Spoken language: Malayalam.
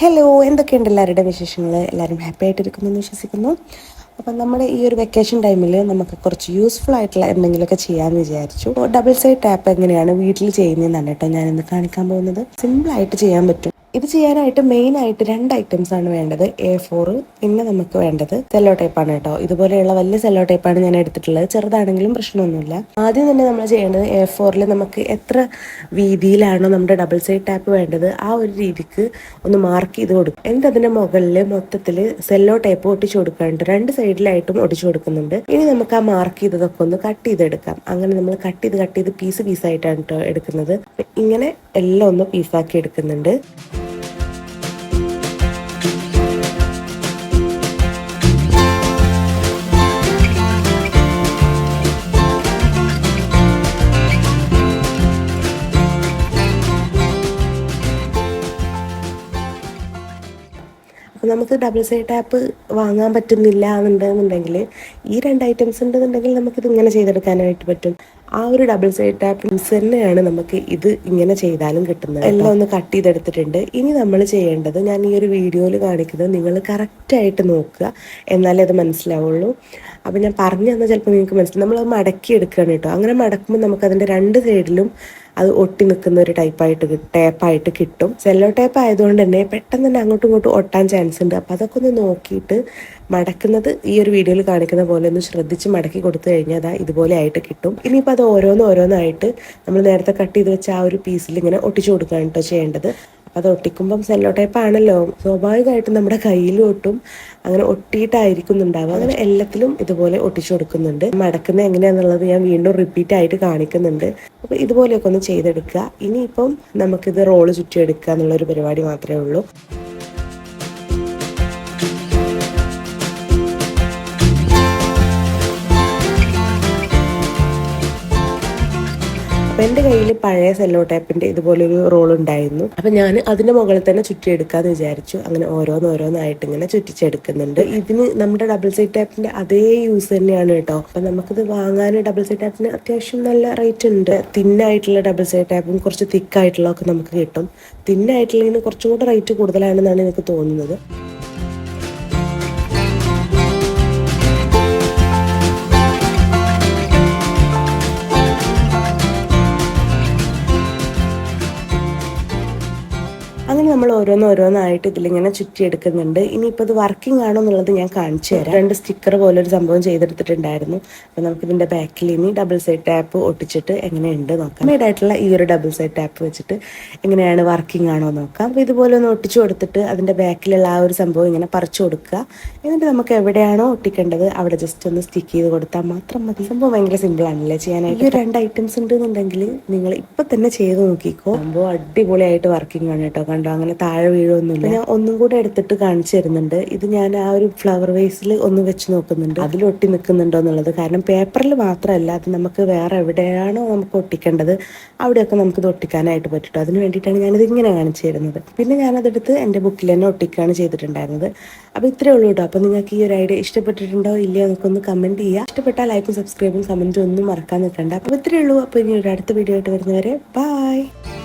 ഹലോ എന്തൊക്കെയുണ്ട് എല്ലാവരുടെ വിശേഷങ്ങൾ? എല്ലാവരും ഹാപ്പി ആയിട്ടിരിക്കുമെന്ന് വിശ്വസിക്കുന്നു. അപ്പം നമ്മുടെ ഈ ഒരു വെക്കേഷൻ ടൈമിൽ നമുക്ക് കുറച്ച് യൂസ്ഫുൾ ആയിട്ടുള്ള എന്തെങ്കിലുമൊക്കെ ചെയ്യാമെന്ന് വിചാരിച്ചു. ഡബിൾ സൈഡ് ടാപ്പ് എങ്ങനെയാണ് വീട്ടിൽ ചെയ്യുന്നതെന്നാണ് കേട്ടോ ഞാൻ ഇന്ന് കാണിക്കാൻ പോകുന്നത്. സിമ്പിളായിട്ട് ചെയ്യാൻ പറ്റും. ഇത് ചെയ്യാനായിട്ട് മെയിൻ ആയിട്ട് രണ്ട് ഐറ്റംസ് ആണ് വേണ്ടത്. എ ഫോർ പിന്നെ നമുക്ക് വേണ്ടത് സെല്ലോ ടേപ്പാണ് കേട്ടോ. ഇതുപോലെയുള്ള വലിയ സെല്ലോ ടേപ്പാണ് ഞാൻ എടുത്തിട്ടുള്ളത്. ചെറുതാണെങ്കിലും പ്രശ്നമൊന്നുമില്ല. ആദ്യം തന്നെ നമ്മൾ ചെയ്യേണ്ടത് എ ഫോറിൽ നമുക്ക് എത്ര വീതിയിലാണോ നമ്മുടെ ഡബിൾ സൈഡ് ടാപ്പ് വേണ്ടത് ആ ഒരു രീതിക്ക് ഒന്ന് മാർക്ക് ചെയ്ത് കൊടുക്കും. എന്നിട്ട് അതിന്റെ മുകളിൽ മൊത്തത്തിൽ സെല്ലോ ടേപ്പ് ഒട്ടിച്ചു കൊടുക്കാനുണ്ട്. രണ്ട് സൈഡിലായിട്ടും ഒട്ടിച്ചു കൊടുക്കുന്നുണ്ട്. ഇനി നമുക്ക് ആ മാർക്ക് ചെയ്തതൊക്കെ ഒന്ന് കട്ട് ചെയ്തെടുക്കാം. അങ്ങനെ നമ്മൾ കട്ട് ചെയ്ത് കട്ട് ചെയ്ത് പീസ് പീസായിട്ടാണ് കേട്ടോ എടുക്കുന്നത്. ഇങ്ങനെ എല്ലാം ഒന്ന് പീസാക്കി എടുക്കുന്നുണ്ട്. നമുക്ക് ഡബിൾ സൈഡ് ടാപ്പ് വാങ്ങാൻ പറ്റുന്നില്ല എന്നുണ്ടെന്നുണ്ടെങ്കിൽ ഈ രണ്ട് ഐറ്റംസ് ഉണ്ടെന്നുണ്ടെങ്കിൽ നമുക്കിത് ഇങ്ങനെ ചെയ്തെടുക്കാനായിട്ട് പറ്റും. ആ ഒരു ഡബിൾ സൈഡ് ടാപ്പ് തന്നെയാണ് നമുക്ക് ഇത് ഇങ്ങനെ ചെയ്താലും കിട്ടുന്നത് എല്ലാം ഒന്ന് കട്ട് ചെയ്തെടുത്തിട്ടുണ്ട്. ഇനി നമ്മൾ ചെയ്യേണ്ടത് ഞാൻ ഈ ഒരു വീഡിയോയിൽ കാണിക്കുന്നത് നിങ്ങൾ കറക്റ്റായിട്ട് നോക്കുക. എന്നാലേ അത് മനസ്സിലാവുള്ളൂ. അപ്പോൾ ഞാൻ പറഞ്ഞു തന്നാൽ ചിലപ്പോൾ നിങ്ങൾക്ക് മനസ്സിലാവും. നമ്മൾ മടക്കി എടുക്കുകയാണ് കേട്ടോ. അങ്ങനെ മടക്കുമ്പോൾ നമുക്ക് അതിന്റെ രണ്ട് സൈഡിലും അത് ഒട്ടി നിൽക്കുന്ന ഒരു ടൈപ്പായിട്ട് ടേപ്പായിട്ട് കിട്ടും. സെല്ലോ ടേപ്പ് ആയതുകൊണ്ട് തന്നെ പെട്ടെന്ന് തന്നെ അങ്ങോട്ടും ഇങ്ങോട്ടും ഒട്ടാൻ ചാൻസ് ഉണ്ട്. അപ്പം അതൊക്കെ ഒന്ന് നോക്കിയിട്ട് മടക്കുന്നത് ഈ ഒരു വീഡിയോയിൽ കാണിക്കുന്ന പോലെ ഒന്ന് ശ്രദ്ധിച്ച് മടക്കി കൊടുത്തു കഴിഞ്ഞാൽ അതാ ഇതുപോലെ ആയിട്ട് കിട്ടും. ഇനിയിപ്പോൾ അത് ഓരോന്ന് ഓരോന്നായിട്ട് നമ്മൾ നേരത്തെ കട്ട് ചെയ്ത് വെച്ച ആ ഒരു പീസിൽ ഇങ്ങനെ ഒട്ടിച്ചു കൊടുക്കുകയാണ് കേട്ടോ ചെയ്യേണ്ടത്. അത് ഒട്ടിക്കുമ്പം സെല്ലോ ടൈപ്പ് ആണല്ലോ. സ്വാഭാവികമായിട്ടും നമ്മുടെ കയ്യിലും ഒട്ടും അങ്ങനെ ഒട്ടിയിട്ടായിരിക്കുന്നുണ്ടാവുക. അങ്ങനെ എല്ലാത്തിലും ഇതുപോലെ ഒട്ടിച്ചു കൊടുക്കുന്നുണ്ട്. മടക്കുന്നത് എങ്ങനെയാണെന്നുള്ളത് ഞാൻ വീണ്ടും റിപ്പീറ്റ് ആയിട്ട് കാണിക്കുന്നുണ്ട്. അപ്പോൾ ഇതുപോലെയൊക്കെ ഒന്ന് ചെയ്തെടുക്കുക. ഇനിയിപ്പം നമുക്കിത് റോൾ ചുറ്റിയെടുക്കുക എന്നുള്ളൊരു പരിപാടി മാത്രമേ ഉള്ളൂ. അപ്പം എന്റെ കയ്യിൽ പഴയ സെല്ലോ ടേപ്പിന്റെ ഇതുപോലൊരു റോൾ ഉണ്ടായിരുന്നു. അപ്പം ഞാൻ അതിന്റെ മുകളിൽ തന്നെ ചുറ്റിയെടുക്കാമെന്ന് വിചാരിച്ചു. അങ്ങനെ ഓരോന്നോരോന്നായിട്ട് ഇങ്ങനെ ചുറ്റിച്ചെടുക്കുന്നുണ്ട്. ഇതിന് നമ്മുടെ ഡബിൾ സൈഡ് ടൈപ്പിന്റെ അതേ യൂസ് തന്നെയാണ് കേട്ടോ. അപ്പം നമുക്കിത് വാങ്ങാൻ ഡബിൾ സൈഡ് ടൈപ്പിന് അത്യാവശ്യം നല്ല റേറ്റ് ഉണ്ട്. തിന്നായിട്ടുള്ള ഡബിൾ സൈഡ് ടൈപ്പും കുറച്ച് തിക്കായിട്ടുള്ള ഒക്കെ നമുക്ക് കിട്ടും. തിന്നായിട്ടുള്ളതിന് കുറച്ചും കൂടെ റേറ്റ് കൂടുതലാണെന്നാണ് എനിക്ക് തോന്നുന്നത്. നമ്മൾ ഓരോന്നോരോന്നായിട്ട് ഇതിലിങ്ങനെ ചുറ്റിയെടുക്കുന്നുണ്ട്. ഇനിയിപ്പോൾ ഇത് വർക്കിംഗ് ആണോ എന്നുള്ളത് ഞാൻ കാണിച്ചു തരാം. രണ്ട് സ്റ്റിക്കർ പോലെ ഒരു സംഭവം ചെയ്തെടുത്തിട്ടുണ്ടായിരുന്നു. അപ്പോൾ നമുക്ക് ഇതിന്റെ ബാക്കിൽ ഇനി ഡബിൾ സൈഡ് ടാപ്പ് ഒട്ടിച്ചിട്ട് എങ്ങനെയുണ്ട് നോക്കാം. മെയ്ഡ് ആയിട്ടുള്ള ഈ ഒരു ഡബിൾ സൈഡ് ടാപ്പ് വെച്ചിട്ട് എങ്ങനെയാണ് വർക്കിംഗ് ആണോ നോക്കാം. അപ്പോൾ ഇതുപോലെ ഒന്ന് ഒട്ടിച്ചു കൊടുത്തിട്ട് അതിന്റെ ബാക്കിലുള്ള ആ ഒരു സംഭവം ഇങ്ങനെ പറിച്ചു കൊടുക്കുക. എന്നിട്ട് നമുക്ക് എവിടെയാണോ ഒട്ടിക്കേണ്ടത് അവിടെ ജസ്റ്റ് ഒന്ന് സ്റ്റിക്ക് ചെയ്ത് കൊടുത്താൽ മാത്രം മതി. സംഭവം ഭയങ്കര സിമ്പിൾ ആണല്ലേ ചെയ്യാനായിട്ട്. ഈ രണ്ട് ഐറ്റംസ് ഉണ്ടെന്നുണ്ടെങ്കിൽ നിങ്ങൾ ഇപ്പം തന്നെ ചെയ്ത് നോക്കിക്കോ. സംഭവം അടിപൊളിയായിട്ട് വർക്കിംഗ് ആണ് കേട്ടോ. കണ്ടോ? അങ്ങനെ താഴെ വീഴൊന്നുമില്ല ഞാൻ ഒന്നും കൂടെ എടുത്തിട്ട് കാണിച്ചു തരുന്നുണ്ട്. ഇത് ഞാൻ ആ ഒരു ഫ്ലവർ വേസിൽ ഒന്ന് വെച്ച് നോക്കുന്നുണ്ട്. അതിൽ ഒട്ടി നിൽക്കുന്നുണ്ടോ എന്നുള്ളത്. കാരണം പേപ്പറിൽ മാത്രമല്ല അത് നമുക്ക് വേറെ എവിടെയാണോ നമുക്ക് ഒട്ടിക്കേണ്ടത് അവിടെയൊക്കെ നമുക്ക് ഇത് ഒട്ടിക്കാനായിട്ട് പറ്റും അതിന് വേണ്ടിയിട്ടാണ് ഞാനിത് ഇങ്ങനെ കാണിച്ചു തരുന്നത്. പിന്നെ ഞാനതെടുത്ത് എന്റെ ബുക്കിൽ തന്നെ ഒട്ടിക്കുകയാണ് ചെയ്തിട്ടുണ്ടായിരുന്നത്. അപ്പോൾ ഇത്രയേ ഉള്ളൂ കേട്ടോ അപ്പോൾ നിങ്ങൾക്ക് ഈ ഒരു ഐഡിയ ഇഷ്ടപ്പെട്ടിട്ടുണ്ടോ? ഇല്ലയോ നമുക്കൊന്ന് കമന്റ് ചെയ്യുക. ഇഷ്ടപ്പെട്ടാൽ ലൈക്കും സബ്സ്ക്രൈബും കമന്റും ഒന്നും മറക്കാൻ നിൽക്കണ്ട. അപ്പോൾ ഇത്രയേ ഉള്ളൂ. അപ്പോൾ ഇനി ഒരു അടുത്ത വീഡിയോ ആയിട്ട് വരുന്നവരെ ബൈ